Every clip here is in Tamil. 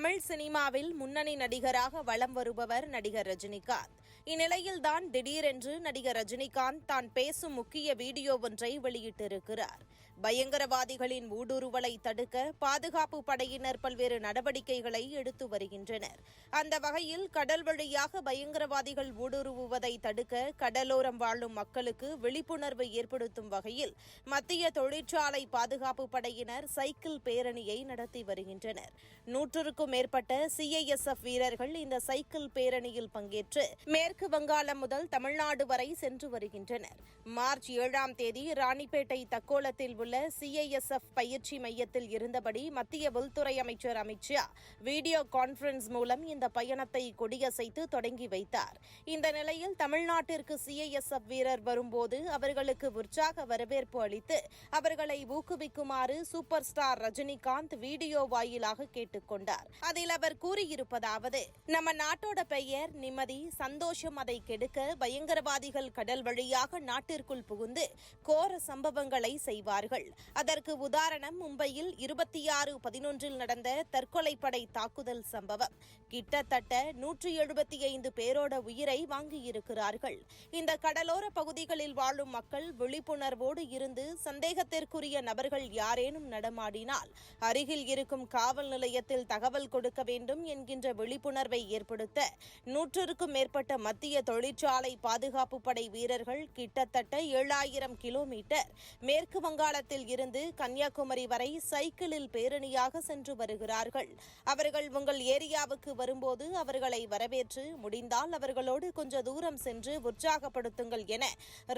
தமிழ் சினிமாவில் முன்னணி நடிகராக வலம் வருபவர் நடிகர் ரஜினிகாந்த். இந்நிலையில்தான் திடீரென்று நடிகர் ரஜினிகாந்த் தான் பேசும் முக்கிய வீடியோ ஒன்றை வெளியிட்டிருக்கிறார். பயங்கரவாதிகளின் ஊடுருவலை தடுக்க பாதுகாப்பு படையினர் பல்வேறு நடவடிக்கைகளை எடுத்து வருகின்றனர். அந்த வகையில் கடல் வழியாக பயங்கரவாதிகள் ஊடுருவுவதை தடுக்க கடலோரம் வாழும் மக்களுக்கு விழிப்புணர்வு ஏற்படுத்தும் வகையில் மத்திய தொழிற்சாலை பாதுகாப்பு படையினர் சைக்கிள் பேரணியை நடத்தி வருகின்றனர். நூற்றுக்கும் மேற்பட்ட சிஐஎஸ்எஃப் வீரர்கள் இந்த சைக்கிள் பேரணியில் பங்கேற்று மேற்கு மேற்கு வங்காளம் முதல் தமிழ்நாடு வரை சென்று வருகின்றனர். மார்ச் ஏழாம் தேதி ராணிப்பேட்டை தக்கோலத்தில் உள்ள சிஐஎஸ்எஃப் பயிற்சி மையத்தில் இருந்தபடி மத்திய உள்துறை அமைச்சர் அமித் ஷா வீடியோ கான்பரன்ஸ் மூலம் இந்த பயணத்தை கொடியசைத்து தொடங்கி வைத்தார். இந்த நிலையில் தமிழ்நாட்டிற்கு சிஐஎஸ்எஃப் வீரர் வரும்போது அவர்களுக்கு உற்சாக வரவேற்பு அளித்து அவர்களை ஊக்குவிக்குமாறு சூப்பர் ஸ்டார் ரஜினிகாந்த் வீடியோ வாயிலாக கேட்டுக்கொண்டார் அதில் அவர் கூறியிருப்பதாவது நம்ம நாட்டோட பெயர் நிம்மதி சந்தோஷம் சந்தோஷம் அதை கெடுக்க பயங்கரவாதிகள் கடல் வழியாக நாட்டிற்குள் புகுந்து கோர சம்பவங்களை செய்வார்கள். அதற்கு உதாரணம் மும்பையில் இருபத்தி ஆறு பதினொன்றில் நடந்த தற்கொலைப்படை தாக்குதல் சம்பவம். கிட்டத்தட்ட நூற்றி எழுபத்தி ஐந்து பேரோட உயிரை வாங்கியிருக்கிறார்கள். இந்த கடலோர பகுதிகளில் வாழும் மக்கள் விழிப்புணர்வோடு இருந்து சந்தேகத்திற்குரிய நபர்கள் யாரேனும் நடமாடினால் அருகில் இருக்கும் காவல் நிலையத்தில் தகவல் கொடுக்க வேண்டும் என்கின்ற விழிப்புணர்வை ஏற்படுத்த நூற்றுக்கும் மேற்பட்ட மத்திய தொழிற்சாலை பாதுகாப்பு படை வீரர்கள் கிட்டத்தட்ட ஏழாயிரம் கிலோமீட்டர் மேற்கு வங்காளத்தில் இருந்து கன்னியாகுமரி வரை சைக்கிளில் பேரணியாக சென்று வருகிறார்கள். அவர்கள் உங்கள் ஏரியாவுக்கு வரும்போது அவர்களை வரவேற்று முடிந்தால் அவர்களோடு கொஞ்ச தூரம் சென்று உற்சாகப்படுத்துங்கள் என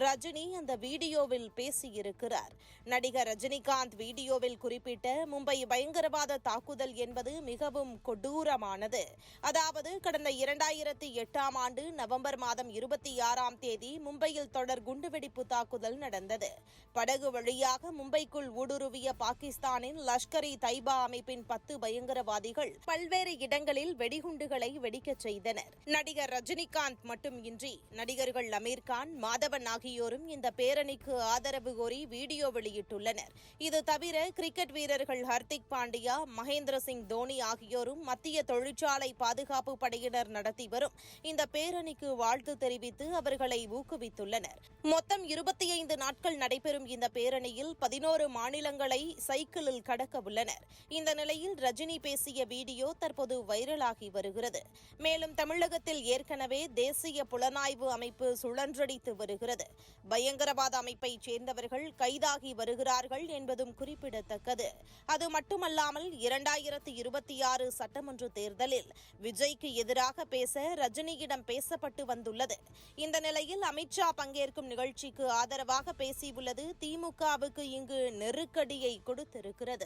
ரஜினி அந்த வீடியோவில் பேசியிருக்கிறார். நடிகர் ரஜினிகாந்த் வீடியோவில் குறிப்பிட்ட மும்பை பயங்கரவாத தாக்குதல் என்பது மிகவும் கொடூரமானது. அதாவது கடந்த இரண்டாயிரத்தி எட்டாம் ஆண்டு நவம்பர் மாதம் இருபத்தி ஆறாம் தேதி மும்பையில் தொடர் குண்டுவெடிப்பு தாக்குதல் நடந்தது. படகு வழியாக மும்பைக்குள் ஊடுருவிய பாகிஸ்தானின் லஷ்கர் இ தைபா அமைப்பின் பத்து பயங்கரவாதிகள் பல்வேறு இடங்களில் வெடிகுண்டுகளை வெடிக்கச் செய்தனர். நடிகர் ரஜினிகாந்த் மட்டுமின்றி நடிகர்கள் அமீர் கான் மாதவன் ஆகியோரும் இந்த பேரணிக்கு ஆதரவு கோரி வீடியோ வெளியிட்டுள்ளனர். இது தவிர கிரிக்கெட் வீரர்கள் ஹர்திக் பாண்டியா மகேந்திர சிங் தோனி ஆகியோரும் மத்திய தொழிற்சாலை பாதுகாப்பு படையினர் நடத்தி வரும் இந்த பேரணி பேரணிக்கு வாழ்த்து தெரிவித்து அவர்களை ஊக்குவித்துள்ளனர். மொத்தம் இருபத்தி ஐந்து நாட்கள் நடைபெறும் இந்த பேரணியில் பதினோரு மாநிலங்களை சைக்கிளில் கடக்க உள்ளனர். இந்த நிலையில் ரஜினி பேசிய வீடியோ தற்போது வைரலாகி வருகிறது. மேலும் தமிழகத்தில் ஏற்கனவே தேசிய புலனாய்வு அமைப்பு சுழன்றடித்து வருகிறது. பயங்கரவாத அமைப்பைச் சேர்ந்தவர்கள் கைதாகி வருகிறார்கள் என்பதும் குறிப்பிடத்தக்கது. அது மட்டுமல்லாமல் இரண்டாயிரத்து இருபத்தி ஆறு சட்டமன்ற தேர்தலில் விஜய்க்கு எதிராக பேச ரஜினியிடம் பேச பேசப்பட்டு வந்துள்ளது. இந்த நிலையில் அமித்ஷா பங்கேற்கும் நிகழ்ச்சிக்கு ஆதரவாக பேசியுள்ளது. திமுகவுக்கு இங்கு நெருக்கடியை கொடுத்திருக்கிறது.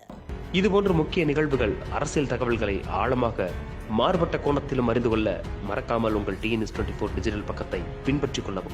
இதுபோன்ற முக்கிய நிகழ்வுகள் அரசியல் தகவல்களை ஆழமாக மாறுபட்ட கோணத்திலும் அறிந்து கொள்ள மறக்காமல் உங்கள் டிஎன்எஸ் டுவெண்ட்டி ஃபோர் டிஜிட்டல் பக்கத்தை பின்பற்றிக் கொள்ளவும்.